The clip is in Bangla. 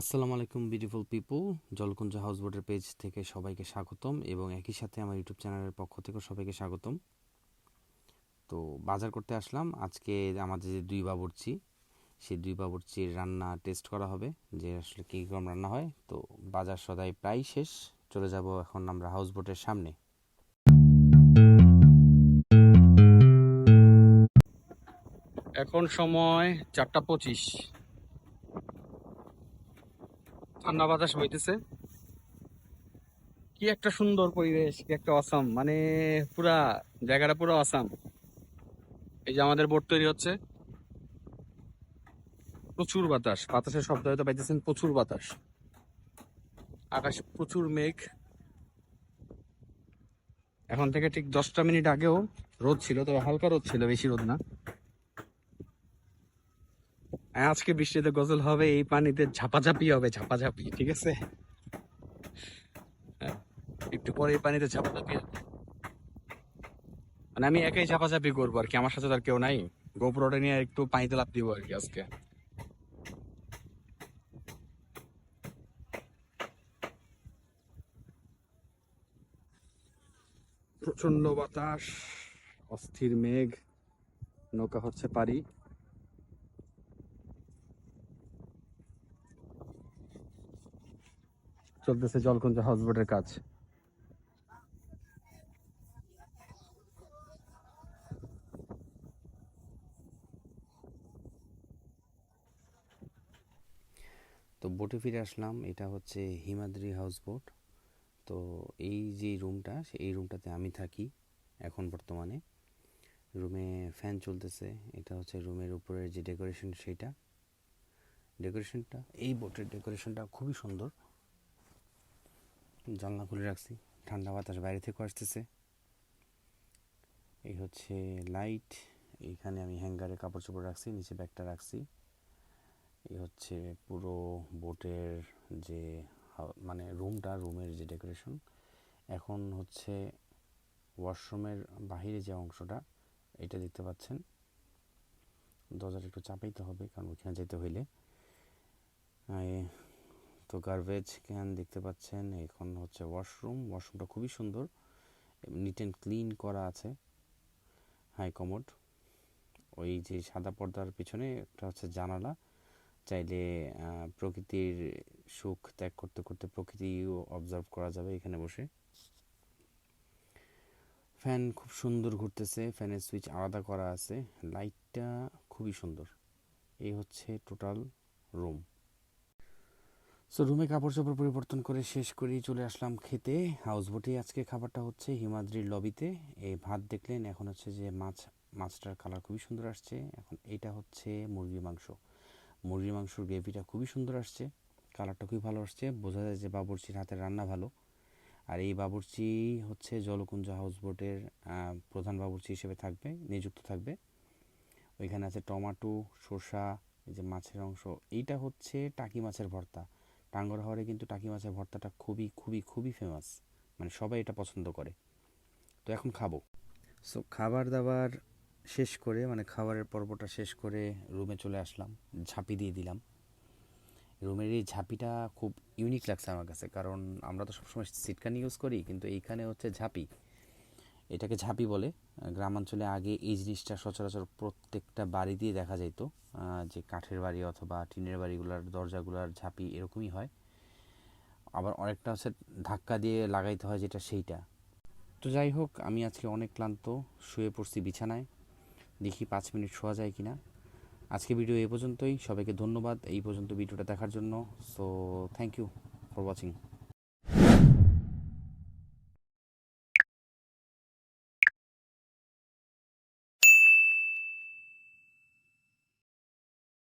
আসসালামু আলাইকুম বিউটিফুল পিপল জলকুঞ্জ হাউস বোটের পেজ থেকে সবাইকে স্বাগতম এবং একই সাথে আমার ইউটিউব চ্যানেলের পক্ষ থেকেও সবাইকে স্বাগতম। তো বাজার করতে আসলাম। আজকে আমাদের যে দুই বাবুর্চি, সেই দুই বাবুর্চির রান্না টেস্ট করা হবে, যে আসলে কী রকম রান্না হয়। তো বাজার সদাই প্রায় শেষ, চলে যাব এখন আমরা হাউস বোটের সামনে। এখন সময় চারটা পঁচিশ। ঠান্ডা বাতাস বইতেছে। কি একটা সুন্দর পরিবেশ, কি একটা অসাম মানে পুরা জায়গাটা পুরো অসাম এই যে আমাদের বোট তৈরি হচ্ছে। প্রচুর বাতাস। বাতাসের শব্দ হয়তো পাইতেছেন প্রচুর বাতাস। আকাশে প্রচুর মেঘ। এখন থেকে ঠিক দশটা মিনিট আগেও রোদ ছিল, তবে হালকা রোদ ছিল, বেশি রোদ না। আজকে বৃষ্টিতে গজল হবে এই পানিতে ঝাপাঝাপি হবে ঝাপাঝাপি ঠিক আছে? হ্যাঁ, একটু পরে এই পানিতে ঝাপাঝাপি মানে আমি একাই ঝাপাঝাপি করব আর কি আমার সাথে আর কেউ নাই। গোপুরটা নিয়ে একটু পানিতে লাভ দিব আর কি আজকে। প্রচণ্ড বাতাস অস্থির মেঘ নৌকা হচ্ছে পারি চলতেছে জলকুঞ্জ হাউসবোটের কাজ। তো বোটে ফিরে আসলাম, এটা হচ্ছে হিমাদ্রি হাউস বোট তো এই যে রুমটা, এই রুমটাতে আমি থাকি এখন বর্তমানে। রুমে ফ্যান চলতেছে, এটা হচ্ছে রুমের উপরের যে ডেকোরেশন, সেটা। ডেকোরেশনটা, এই বোটের ডেকোরেশনটা খুবই সুন্দর। জানলা খুলে রাখছি। ঠান্ডা বাতাস বাইরে থেকে আসতেছে। এই হচ্ছে লাইট এইখানে আমি হ্যাঙ্গারে কাপড় চোপড় রাখছি, নিচে ব্যাগটা রাখছি। এই হচ্ছে পুরো বোটের যে মানে রুমটা রুমের যে ডেকোরেশন এখন হচ্ছে ওয়াশরুমের বাহিরে যে অংশটা, এটা দেখতে পাচ্ছেন। দরজাটা একটু চাপাইতে হবে, কারণ ওইখানে যেতে হইলে। তো গার্বেজ ক্যান দেখতে পাচ্ছেন, এখন হচ্ছে ওয়াশরুম ওয়াশরুমটা খুবই সুন্দর নিট অ্যান্ড ক্লিন করা আছে হাই কমোড ওই যে সাদা পর্দার পিছনে একটা হচ্ছে জানালা, চাইলে প্রকৃতির সুখ ত্যাগ করতে করতে প্রকৃতিও অবজার্ভ করা যাবে এখানে বসে। ফ্যান খুব সুন্দর ঘুরতেছে, ফ্যানের সুইচ আলাদা করা আছে লাইটটা খুবই সুন্দর। এই হচ্ছে টোটাল রুম সো রুমে কাপড় চোপড় পরিবর্তন করে শেষ করি চলে আসলাম খেতে। হাউস বোটেই আজকে খাবারটা হচ্ছে হিমাদ্রির লবিতে। এই ভাত দেখলেন, এখন হচ্ছে যে মাছ, মাছটার কালার খুবই সুন্দর আসছে। এখন এটা হচ্ছে মুরগির মাংস। মুরগির মাংসর গ্রেভিটা খুবই সুন্দর আসছে। কালারটা খুবই ভালো আসছে। বোঝা যায় যে বাবুর্চির হাতের রান্না ভালো। আর এই বাবুর্চি হচ্ছে জলকুঞ্জ হাউস বোটের প্রধান বাবুর্চি হিসেবে থাকবে, নিযুক্ত থাকবে। ওইখানে আছে টমাটো শসা এই যে মাছের অংশ। এইটা হচ্ছে টাকি মাছের ভর্তা। টাঙ্গর হাওরে কিন্তু টাকি মাছের ভর্তাটা খুবই খুবই খুবই ফেমাস মানে সবাই এটা পছন্দ করে। তো এখন খাব। সো খাবার দাবার শেষ করে মানে খাবারের পর্বটা শেষ করে রুমে চলে আসলাম। ঝাঁপি দিয়ে দিলাম। রুমের এই ঝাঁপিটা খুব ইউনিক লাগছে আমার কাছে। কারণ আমরা তো সবসময় সিটকানি ইউজ করি, কিন্তু এইখানে হচ্ছে ঝাঁপি। এটাকে ঝাঁপি বলে। গ্রামাঞ্চলে আগে এই জিনিসটা সচরাচর প্রত্যেকটা বাড়ি দিয়ে দেখা যেত যে কাঠের বাড়ি অথবা টিনের বাড়িগুলোর দরজাগুলোর ঝাঁপি এরকমই হয়। আবার অনেকটা হচ্ছে ধাক্কা দিয়ে লাগাইতে হয় যেটা সেইটা। তো যাই হোক, আমি আজকে অনেক ক্লান্ত, শুয়ে পড়ছি বিছানায়। দেখি পাঁচ মিনিট শোয়া যায় কিনা। আজকে ভিডিও এ পর্যন্তই। সবাইকে ধন্যবাদ। এই পর্যন্ত ভিডিওটা দেখার জন্য। So thank you for watching